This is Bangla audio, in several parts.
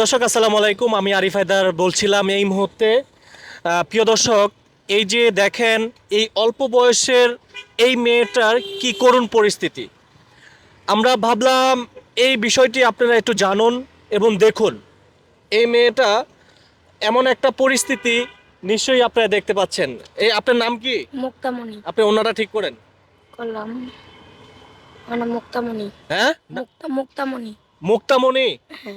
দর্শক আসসালামু আলাইকুম। আমি আরিফ হায়দার বলছিলাম এই মুহূর্তে। প্রিয় দর্শক এই যে দেখেন এই অল্প বয়সের এই মেয়েটার কি করুণ পরিস্থিতি। আমরা ভাবলাম এই বিষয়টি আপনারা একটু জানুন এবং দেখুন। এই মেয়েটা এমন একটা পরিস্থিতি নিশ্চয়ই আপনারা দেখতে পাচ্ছেন। এই আপনার নাম কি? মুক্তামণি। আপনি ওনারা ঠিক করেন। করলাম। মুক্তামণি। হ্যাঁ? মুক্তামণি। মুক্তামণি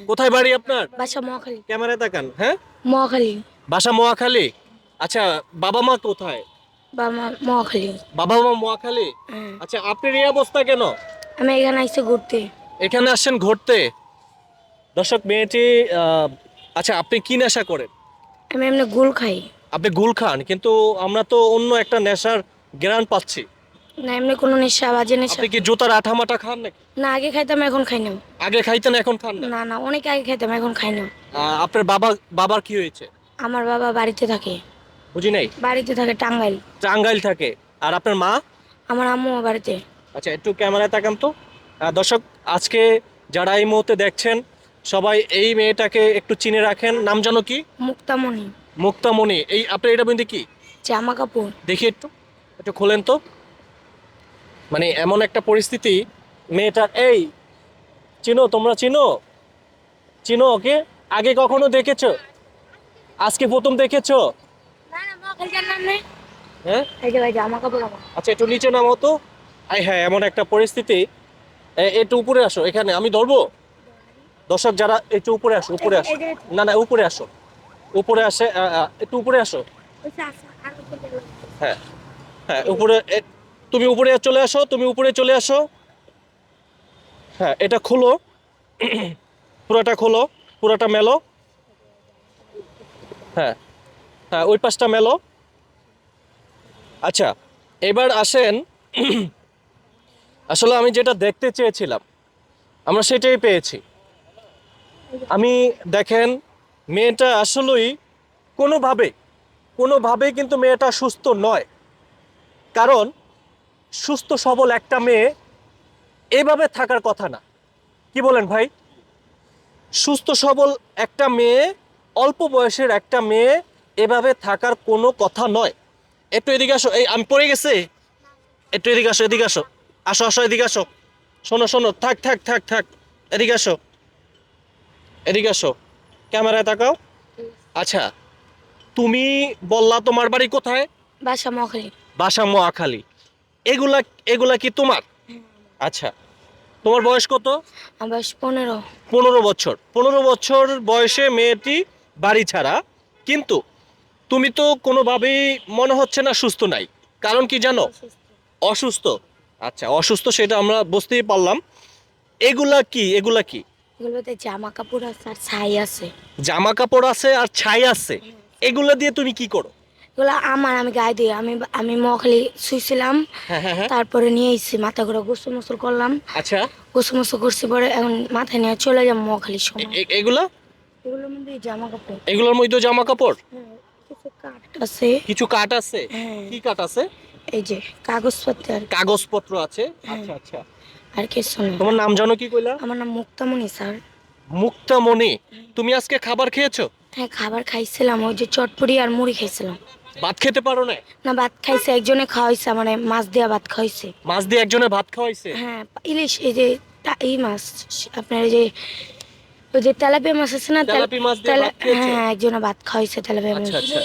কোথায় বাড়ি আপনার? বাসা মহাখালী। ক্যামেরায় তাকান হ্যাঁ? মহাখালী। বাসা মহাখালী? আচ্ছা বাবা মা কোথায়? মহাখালী। বাবা মা মোয়াখালী হ্যাঁ। আচ্ছা আপনার এই অবস্থা কেন? আমি এখানে আইসি ঘুরতে। এখানে আসছেন ঘুরতে? দর্শক মেয়েটি আচ্ছা আপনি কি নেশা করেন? আমি এমনি গুল খাই। আপনি গুল খান কিন্তু আমরা তো অন্য একটা নেশার জ্ঞান পাচ্ছি। না এমনি কোনো নেশা বাজে নেশা। আপনি কি জুতার আঠা মাটা খান নাকি? না আগে খাইতাম এখন খাই না আগে খাইতেন এখন খান না? না না অনেক আগে খাইতাম এখন খাই না আপনার বাবা বাবার কি হয়েছে? আমার বাবা বাড়িতে থাকে। বুঝি নাই? বাড়িতে থাকে টাঙ্গাইল। টাঙ্গাইল থাকে। আর আপনার মা? আমার আম্মু বাড়িতে। আচ্ছা একটু ক্যামেরায় তাকান তো। দর্শক আজকে যারা এই মুহূর্তে দেখছেন সবাই এই মেয়েটাকে একটু চিনে রাখেন। নাম জানো কি? মুক্তামণি। মুক্তামণি। এই আপনার এটা বলতে কি? জামা কাপড়। দেখি একটু। একটু খোলেন তো। মানে এমন একটা পরিস্থিতি মেয়েটার এই চিনো তোমরা চিনো? চিনো ওকে? আগে কখনো দেখেছ? আজকে প্রথম দেখেছ? হ্যাঁ? আচ্ছা একটু নিচে নামো তো। আই হ্যাঁ এমন একটা পরিস্থিতি। একটু উপরে আসো এখানে আমি ধরবো? দর্শক যারা একটু উপরে আসো উপরে আসো। না না উপরে আসো। উপরে আসে একটু উপরে আসো। হ্যাঁ হ্যাঁ উপরে তুমি উপরে চলে আসো, তুমি উপরে চলে আসো। হ্যাঁ এটা খোলো। পুরোটা খোলো, পুরোটা মেলো। হ্যাঁ হ্যাঁ ওই পাশটা মেলো। আচ্ছা এবার আসেন। আসলে আমি যেটা দেখতে চেয়েছিলাম, আমরা সেটাই পেয়েছি। আমি, দেখেন, মেয়েটা আসলেই কোনোভাবে, কোনোভাবেই কিন্তু মেয়েটা সুস্থ নয়। কারণ সুস্থ সবল একটা মেয়ে এভাবে থাকার কথা না। কি বলেন ভাই? সুস্থ সবল একটা মেয়ে অল্প বয়সের একটা মেয়ে এভাবে থাকার কোনো কথা নয়। একটু এদিকে আসো। এই আমি পড়ে গেছে। একটু এদিকে আসো এদিকে আসো। আসো আসো এদিকে আসো। শোনো শোনো। থাক থাক থাক থাক। এদিকে আসো। এদিকে আসো। ক্যামেরায় তাকাও। আচ্ছা তুমি বললা তোমার বাড়ি কোথায়? বাসা মহাখালী। বাসা মোয়াখালী এগুলা এগুলা কি তোমার? আচ্ছা তোমার বয়স কত? আমার বয়স পনেরো। পনেরো বছর। পনেরো বছর বয়সে মেয়েটি বাড়ি ছাড়া কিন্তু তুমি তো কোনোভাবেই মনে হচ্ছে না সুস্থ নাই। কারণ কি জানো? অসুস্থ। আচ্ছা অসুস্থ সেটা আমরা বুঝতেই পারলাম। এগুলা কি? এগুলা কি? এগুলোতে জামা কাপড় আছে আর ছাই আছে। জামা কাপড় আছে আর ছাই আছে। এগুলা দিয়ে তুমি কি করো? এগুলো আমার আমি গায়ে দিয়ে আমি আমি মখালি শুইছিলাম হ্যাঁ হ্যাঁ হ্যাঁ। তারপরে নিয়ে এসেছি মাথা ঘুরে গোসল মোসল করলাম। আচ্ছা। গোসল মোসল করছি পরে এখন মাথায় নিয়ে চলে যাব মখালির সময়। এ- এ- এগুলোর মধ্যে জামা কাপড়। এগুলোর মধ্যে জামা কাপড়? কিছু কাঠ আছে। কিছু কাঠ আছে? কি কাঠ আছে? এই যে কাগজপত্র কাগজপত্র আছে? আচ্ছা আচ্ছা। আর কিছু তোমার নাম জানো কি কইলা? আমার নাম মুক্তামণি স্যার। মুক্তামণি? তুমি আজকে খাবার খেয়েছো? হ্যাঁ খাবার খাইছিলাম ওই যে চটপড়ি আর মুড়ি খাইছিলাম। ভাত খেতে পারো না? না ভাত খাইছে একজনে খাওয়াইছে মানে মাছ দেওয়া ভাত খাওয়াইছে। মাছ দিয়ে একজনে ভাত খাওয়াইছে? হ্যাঁ ইলিশ এই যে তা- এই মাছ আপনার এই যে ওই যে তেলাপিয়া মাছ আছে না তেলাপিয়া তেলাপি মাছ দিয়ে তেলা- ভাত খেয়েছো? হ্যাঁ একজনে ভাত খাওয়াইছে তেলাপিয়া মাছ। আচ্ছা আচ্ছা।